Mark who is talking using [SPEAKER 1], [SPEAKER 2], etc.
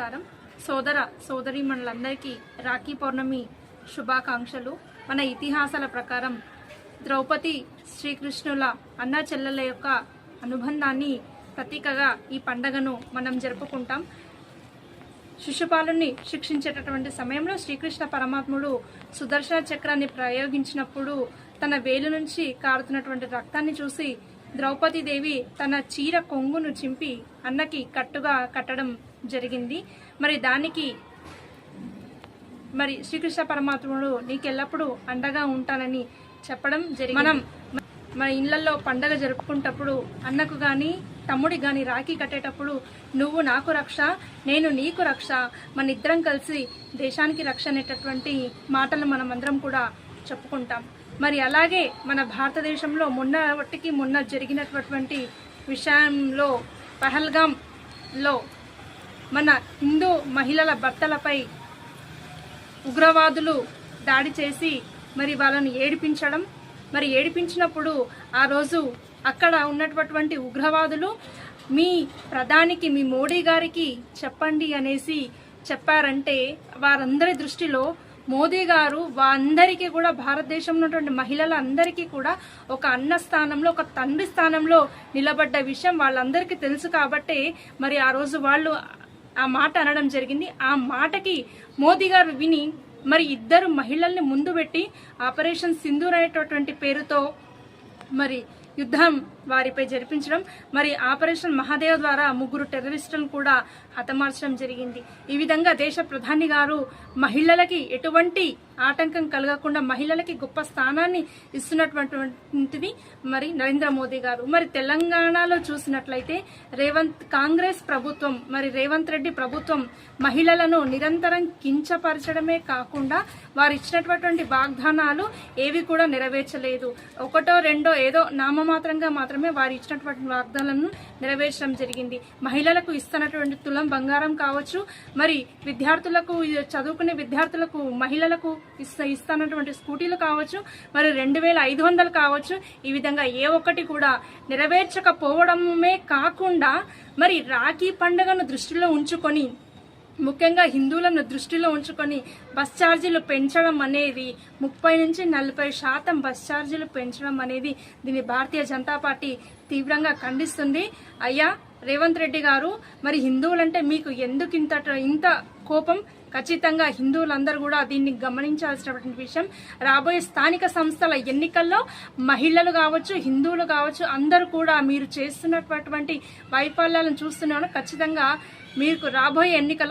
[SPEAKER 1] నమస్కారం. సోదర మనలందరికీ రాఖీ పౌర్ణమి శుభాకాంక్షలు. మన ఇతిహాసాల ప్రకారం ద్రౌపది శ్రీకృష్ణుల అన్న చెల్లెల యొక్క అనుబంధాన్ని ప్రతీకగా ఈ పండగను మనం జరుపుకుంటాం. శిశుపాలుని శిక్షించేటటువంటి సమయంలో శ్రీకృష్ణ పరమాత్ముడు సుదర్శన చక్రాన్ని ప్రయోగించినప్పుడు తన వేలు నుంచి కారుతున్నటువంటి రక్తాన్ని చూసి ద్రౌపదీదేవి తన చీర కొంగును చింపి అన్నకి కట్టుగా కట్టడం జరిగింది. మరి దానికి మరి శ్రీకృష్ణ పరమాత్ముడు నీకెల్లప్పుడూ అండగా ఉంటానని చెప్పడం జరిగింది. మనం మన ఇళ్ళలో పండగ జరుపుకుంటప్పుడు అన్నకు గాని తమ్ముడికి గాని రాఖీ కట్టేటప్పుడు నువ్వు నాకు రక్ష నేను నీకు రక్ష మన ఇద్దరం కలిసి దేశానికి రక్ష అనేటటువంటి మాటలు మనం అందరం కూడా చెప్పుకుంటాం. మరి అలాగే మన భారతదేశంలో మొన్న మొన్న జరిగినటువంటి విషయంలో పహల్గాంలో మన హిందూ మహిళల భర్తలపై ఉగ్రవాదులు దాడి చేసి మరి వాళ్ళని ఏడిపించడం మరి ఏడిపించినప్పుడు ఆ రోజు అక్కడ ఉన్నటువంటి ఉగ్రవాదులు మీ ప్రధానికి మీ మోడీ గారికి చెప్పండి అనేసి చెప్పారంటే వారందరి దృష్టిలో మోదీ గారు వారందరికీ కూడా భారతదేశంలో ఉన్నటువంటి మహిళలందరికీ కూడా ఒక అన్న స్థానంలో ఒక తండ్రి స్థానంలో నిలబడ్డ విషయం వాళ్ళందరికీ తెలుసు కాబట్టి మరి ఆ రోజు వాళ్ళు ఆ మాట అనడం జరిగింది. ఆ మాటకి మోదీ గారు విని మరి ఇద్దరు మహిళల్ని ముందు పెట్టి ఆపరేషన్ సింధూర్ అనేటటువంటి పేరుతో మరి యుద్ధం వారిపై జరిపించడం మరి ఆపరేషన్ మహాదేవ్ ద్వారా ముగ్గురు టెర్రరిస్టులను కూడా హతమార్చడం జరిగింది. ఈ విధంగా దేశ ప్రధాని గారు మహిళలకి ఎటువంటి ఆటంకం కలగకుండా మహిళలకి గొప్ప స్థానాన్ని ఇస్తున్నటువంటివి మరి నరేంద్ర మోదీ గారు. మరి తెలంగాణలో చూసినట్లయితే రేవంత్ కాంగ్రెస్ ప్రభుత్వం మరి రేవంత్ రెడ్డి ప్రభుత్వం మహిళలను నిరంతరం కించపరచడమే కాకుండా వారు ఇచ్చినటువంటి వాగ్దానాలు ఏవి కూడా నెరవేర్చలేదు. ఒకటో రెండో ఏదో నామమాత్రంగా మాత్రమే వారు ఇచ్చినటువంటి వాగ్దానాలను నెరవేర్చడం జరిగింది. మహిళలకు ఇస్తున్నటువంటి తులం బంగారం కావచ్చు మరి విద్యార్థులకు చదువుకునే విద్యార్థులకు మహిళలకు ఇస్త ఇస్తున్నటువంటి స్కూటీలు కావచ్చు మరి రెండు వేల ఐదు వందలు కావచ్చు ఈ విధంగా ఏ ఒక్కటి కూడా నెరవేర్చకపోవడమే కాకుండా మరి రాఖీ పండుగను దృష్టిలో ఉంచుకొని ముఖ్యంగా హిందువులను దృష్టిలో ఉంచుకొని బస్ ఛార్జీలు పెంచడం అనేది ముప్పై నుంచి నలభై శాతం బస్ ఛార్జీలు పెంచడం అనేది దీన్ని భారతీయ జనతా పార్టీ తీవ్రంగా ఖండిస్తుంది. అయ్యా రేవంత్ రెడ్డి గారు మరి హిందువులంటే మీకు ఎందుకు ఇంత ఇంత కోపం? ఖచ్చితంగా హిందువులందరూ కూడా దీన్ని గమనించాల్సినటువంటి విషయం. రాబోయే స్థానిక సంస్థల ఎన్నికల్లో మహిళలు కావచ్చు హిందువులు కావచ్చు అందరూ కూడా మీరు చేస్తున్నటువంటి వైఫల్యాలను చూస్తున్నాను. ఖచ్చితంగా మీకు రాబోయే ఎన్నికల్లో